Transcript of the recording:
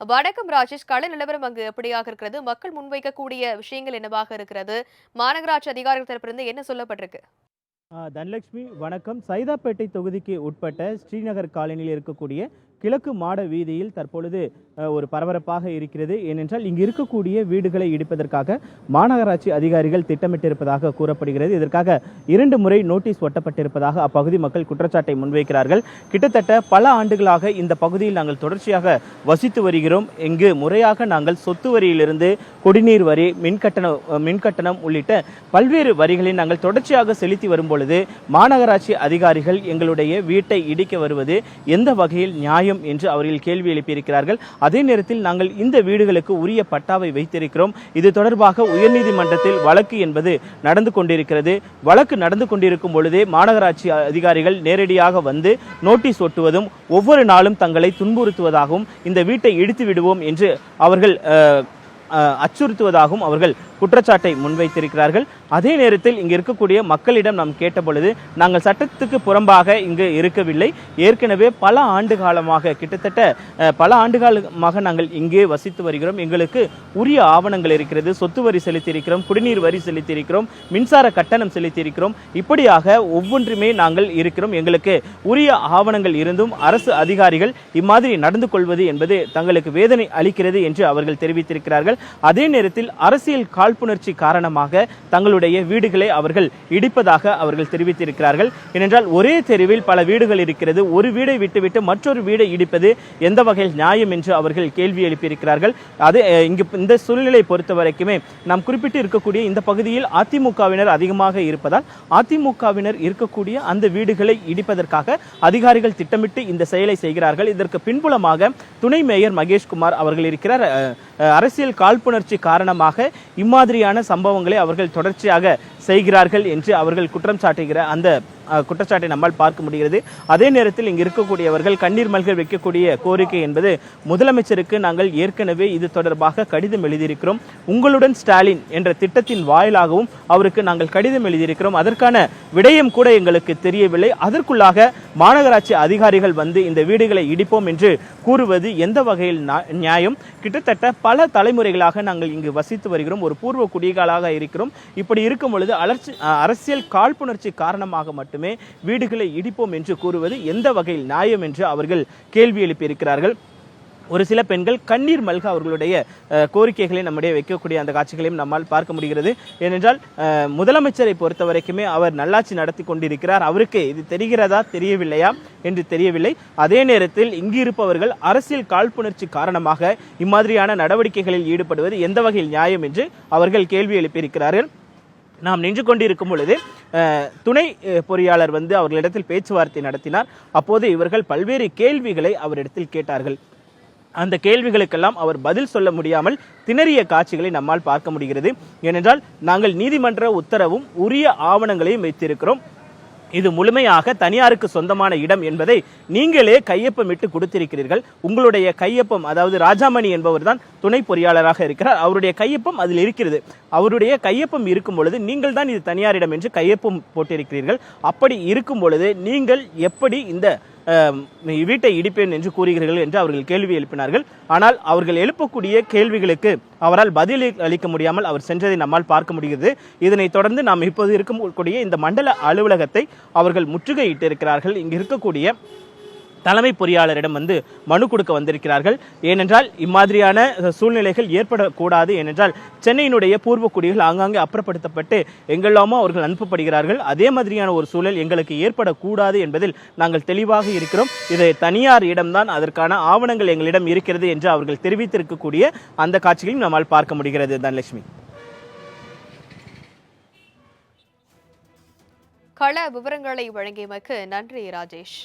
வணக்கம் ராஜேஷ். கள நிலவரம் அங்கு எப்படியாக இருக்கிறது? மக்கள் முன்வைக்கக்கூடிய விஷயங்கள் என்னவாக இருக்கிறது? மாநகராட்சி அதிகாரிகள் தரப்பிலிருந்து என்ன சொல்லப்பட்டிருக்கு? தனலட்சுமி வணக்கம். சைதாப்பேட்டை தொகுதிக்கு உட்பட்ட ஸ்ரீநகர் காலனியில் இருக்கக்கூடிய கிழக்கு மாட வீதியில் தற்பொழுது ஒரு பரபரப்பாக இருக்கிறது. ஏனென்றால் இங்கு இருக்கக்கூடிய வீடுகளை இடிப்பதற்காக மாநகராட்சி அதிகாரிகள் திட்டமிட்டிருப்பதாக கூறப்படுகிறது. இதற்காக இரண்டு முறை நோட்டீஸ் ஒட்டப்பட்டிருப்பதாக அப்பகுதி மக்கள் குற்றச்சாட்டை முன்வைக்கிறார்கள். கிட்டத்தட்ட பல ஆண்டுகளாக இந்த பகுதியில் நாங்கள் தொடர்ச்சியாக வசித்து வருகிறோம். இங்கு முறையாக நாங்கள் சொத்து வரியிலிருந்து குடிநீர் வரி மின்கட்டணம் மின்கட்டணம் உள்ளிட்ட பல்வேறு வரிகளை நாங்கள் தொடர்ச்சியாக செலுத்தி வரும் பொழுது மாநகராட்சி அதிகாரிகள் எங்களுடைய வீட்டை இடிக்க வருவது எந்த வகையில் நியாயம் என்று அவர்கள் கேள்வி எழுப்பியிருக்கிறார்கள். அதே நேரத்தில் நாங்கள் இந்த வீடுகளுக்கு உரிய பட்டாவை வைத்திருக்கிறோம். இது தொடர்பாக உயர்நீதிமன்றத்தில் வழக்கு என்பது நடந்து கொண்டிருக்கிறது. வழக்கு நடந்து கொண்டிருக்கும் பொழுதே மாநகராட்சி அதிகாரிகள் நேரடியாக வந்து நோட்டீஸ் ஒட்டுவதும் ஒவ்வொரு நாளும் தங்களை துன்புறுத்துவதாகவும் இந்த வீட்டை இடித்து விடுவோம் என்று அவர்கள் அச்சுறுத்துவதாகவும் அவர்கள் குற்றச்சாட்டை முன்வைத்திருக்கிறார்கள். அதே நேரத்தில் இங்கு இருக்கக்கூடிய மக்களிடம் நாம் கேட்ட பொழுது நாங்கள் சட்டத்துக்கு புறம்பாக இங்கு இருக்கவில்லை. ஏற்கனவே பல ஆண்டு காலமாக கிட்டத்தட்ட பல ஆண்டு காலமாக நாங்கள் இங்கே வசித்து வருகிறோம். எங்களுக்கு உரிய ஆவணங்கள் இருக்கிறது. சொத்து வரி செலுத்தியிருக்கிறோம். குடிநீர் வரி செலுத்தியிருக்கிறோம். மின்சார கட்டணம் செலுத்தியிருக்கிறோம். இப்படியாக ஒவ்வொன்றுமே நாங்கள் இருக்கிறோம். எங்களுக்கு உரிய ஆவணங்கள் இருந்தும் அரசு அதிகாரிகள் இம்மாதிரி நடந்து கொள்வது என்பது தங்களுக்கு வேதனை அளிக்கிறது என்று அவர்கள் தெரிவித்திருக்கிறார்கள். அதே நேரத்தில் அரசியல் காழ்ப்புணர்ச்சி காரணமாக தங்களுடைய வீடுகளை அவர்கள் இடிப்பதாக அவர்கள் தெரிவித்திருக்கிறார்கள். ஏனென்றால் ஒரே தெருவில் பல வீடுகள் இருக்கிறது. ஒரு வீடை விட்டுவிட்டு மற்றொரு வீடை இடிப்பது எந்த வகையில் நியாயம் என்று அவர்கள் கேள்வி எழுப்பியிருக்கிறார்கள். அது இங்கு இந்த சூழ்நிலை பொறுத்த வரைக்குமே நாம் குறிப்பிட்டு இருக்கக்கூடிய இந்த பகுதியில் அதிமுகவினர் அதிகமாக இருப்பதால் அதிமுகவினர் இருக்கக்கூடிய அந்த வீடுகளை இடிப்பதற்காக அதிகாரிகள் திட்டமிட்டு இந்த செயலை செய்கிறார்கள். இதற்கு பின்புலமாக துணை மேயர் மகேஷ்குமார் அவர்கள் இருக்கிறார். அரசியல் காழ்ப்புணர்ச்சி காரணமாக இம்மாதிரியான சம்பவங்களை அவர்கள் தொடர்ச்சி தொடர்ச்சியாக செய்கிறார்கள் என்று அவர்கள் குற்றம் சாட்டுகிற அந்த குற்றச்சாட்டை நம்மால் பார்க்க முடிகிறது. அதே நேரத்தில் இங்கு இருக்கக்கூடியவர்கள் கண்ணீர் மல்கள் வைக்கக்கூடிய கோரிக்கை என்பது முதலமைச்சருக்கு நாங்கள் ஏற்கனவே இது தொடர்பாக கடிதம் எழுதியிருக்கிறோம். உங்களுடன் ஸ்டாலின் என்ற திட்டத்தின் வாயிலாகவும் அவருக்கு நாங்கள் கடிதம் எழுதியிருக்கிறோம். அதற்கான விடயம் கூட எங்களுக்கு தெரியவில்லை. அதற்குள்ளாக மாநகராட்சி அதிகாரிகள் வந்து இந்த வீடுகளை இடிப்போம் என்று கூறுவது எந்த வகையில் நியாயம்? கிட்டத்தட்ட பல தலைமுறைகளாக நாங்கள் இங்கு வசித்து வருகிறோம். ஒரு பூர்வ குடிகளாக இருக்கிறோம். இப்படி இருக்கும் பொழுது அலர்ச்சி அரசியல் காழ்ப்புணர்ச்சி காரணமாக மட்டும் வீடுகளை இடிப்போம் என்று கூறுவது எந்த வகையில் நியாயம் என்று அவர்கள் கேள்வி எழுப்பியிருக்கிறார்கள். ஒரு சில பெண்கள் கண்ணீர் மல்க அவர்களுடைய கோரிக்கைகளை நம்முடைய வைக்கக்கூடிய அந்த காட்சிகளையும் நம்மால் பார்க்க முடிகிறது. ஏனென்றால் முதலமைச்சரை பொறுத்த வரைக்குமே அவர் நல்லாட்சி நடத்தி கொண்டிருக்கிறார். அவருக்கு இது தெரிகிறதா தெரியவில்லையா என்று தெரியவில்லை. அதே நேரத்தில் இங்கு இருப்பவர்கள் அரசியல் காழ்ப்புணர்ச்சி காரணமாக இம்மாதிரியான நடவடிக்கைகளில் ஈடுபடுவது எந்த வகையில் நியாயம் என்று அவர்கள் கேள்வி எழுப்பியிருக்கிறார்கள். நாம் நின்று கொண்டிருக்கும் பொழுது துணை பொறியாளர் வந்து அவர்களிடத்தில் பேச்சுவார்த்தை நடத்தினார். அப்போது இவர்கள் பல்வேறு கேள்விகளை அவரிடத்தில் கேட்டார்கள். அந்த கேள்விகளுக்கெல்லாம் அவர் பதில் சொல்ல முடியாமல் திணறிய காட்சிகளை நம்மால் பார்க்க முடிகிறது. ஏனென்றால் நாங்கள் நீதிமன்ற உத்தரவும் உரிய ஆவணங்களையும் வைத்திருக்கிறோம். இது முழுமையாக தனியாருக்கு சொந்தமான இடம் என்பதை நீங்களே கையொப்பமிட்டு கொடுத்திருக்கிறீர்கள். உங்களுடைய கையொப்பம் அதாவது ராஜாமணி என்பவர் தான் துணை பொறியாளராக இருக்கிறார். அவருடைய கையொப்பம் அதில் இருக்கிறது. அவருடைய கையொப்பம் இருக்கும் பொழுது நீங்கள் தான் இது தனியாரிடம் என்று கையொப்பம் போட்டிருக்கிறீர்கள். அப்படி இருக்கும் பொழுது நீங்கள் எப்படி இந்த வீட்டை இடிப்பேன் என்று கூறுகிறீர்கள் என்று அவர்கள் கேள்வி எழுப்பினார்கள். ஆனால் அவர்கள் எழுப்பக்கூடிய கேள்விகளுக்கு அவரால் பதில் அளிக்க முடியாமல் அவர் சென்றதை நம்மால் பார்க்க முடிகிறது. இதனைத் தொடர்ந்து நாம் இப்போது இருக்கக்கூடிய இந்த மண்டல அலுவலகத்தை அவர்கள் முற்றுகையிட்டிருக்கிறார்கள். இங்கு இருக்கக்கூடிய தலைமை பொறியாளரிடம் வந்து மனு கொடுக்க வந்திருக்கிறார்கள். ஏனென்றால் இம்மாதிரியான சூழ்நிலைகள் ஏற்படக்கூடாது. ஏனென்றால் சென்னையினுடைய பூர்வக்குடிகள் ஆங்காங்கே அப்புறப்படுத்தப்பட்டு எங்கெல்லாமோ அவர்கள் அனுப்பப்படுகிறார்கள். அதே மாதிரியான ஒரு சூழல் எங்களுக்கு ஏற்படக்கூடாது என்பதில் நாங்கள் தெளிவாக இருக்கிறோம். இது தனியார் இடம்தான். அதற்கான ஆவணங்கள் எங்களிடம் இருக்கிறது என்று அவர்கள் தெரிவித்திருக்கக்கூடிய அந்த காட்சிகளையும் நம்மால் பார்க்க முடிகிறது. தனலட்சுமி. கள விவரங்களை வழங்கியமைக்கு நன்றி ராஜேஷ்.